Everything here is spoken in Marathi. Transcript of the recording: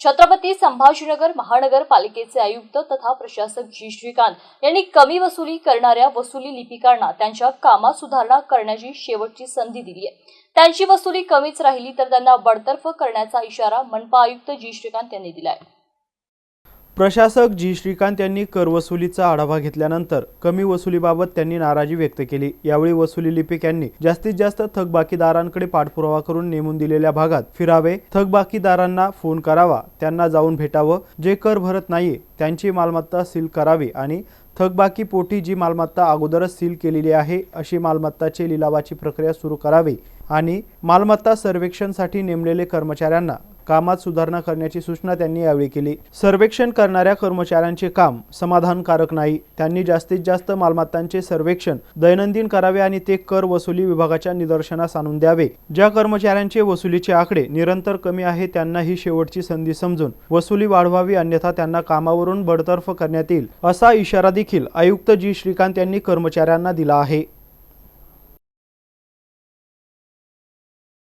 छत्रपती संभाजीनगर महानगरपालिकेचे आयुक्त तथा प्रशासक जी. श्रीकांत यांनी कमी वसुली करणाऱ्या वसुली लिपिकांना त्यांच्या कामात सुधारणा करण्याची शेवटची संधी दिली आहे. त्यांची वसुली कमीच राहिली तर त्यांना बडतर्फ करण्याचा इशारा मनपा आयुक्त जी. श्रीकांत यांनी दिला आहे. प्रशासक जी. श्रीकांत यांनी कर वसुलीचा आढावा घेतल्यानंतर कमी वसुलीबाबत त्यांनी नाराजी व्यक्त केली. यावेळी वसुली लिपिक यांनी जास्तीत जास्त थकबाकीदारांकडे पाठपुरावा करून नेमून दिलेल्या भागात फिरावे थकबाकीदारांना फोन करावा त्यांना जाऊन भेटावं जे कर भरत नाही त्यांची मालमत्ता सील करावी आणि थकबाकी पोटी जी मालमत्ता अगोदरच सील केलेली आहे अशी मालमत्ताची लिलावाची प्रक्रिया सुरू करावी आणि मालमत्ता सर्वेक्षणसाठी नेमलेले कर्मचाऱ्यांना कामात सुधारणा करण्याची सूचना त्यांनी यावेळी केली. सर्वेक्षण करणाऱ्या कर्मचाऱ्यांचे काम समाधानकारक नाही. त्यांनी जास्तीत जास्त मालमत्तांचे सर्वेक्षण दैनंदिन करावे आणि ते कर वसुली विभागाच्या निदर्शनास आणून द्यावे. ज्या कर्मचाऱ्यांचे वसुलीचे आकडे निरंतर कमी आहे त्यांना ही शेवटची संधी समजून वसुली वाढवावी अन्यथा त्यांना कामावरून बडतर्फ करण्यात येईल असा इशारा देखील आयुक्त जी. श्रीकांत यांनी कर्मचाऱ्यांना दिला आहे.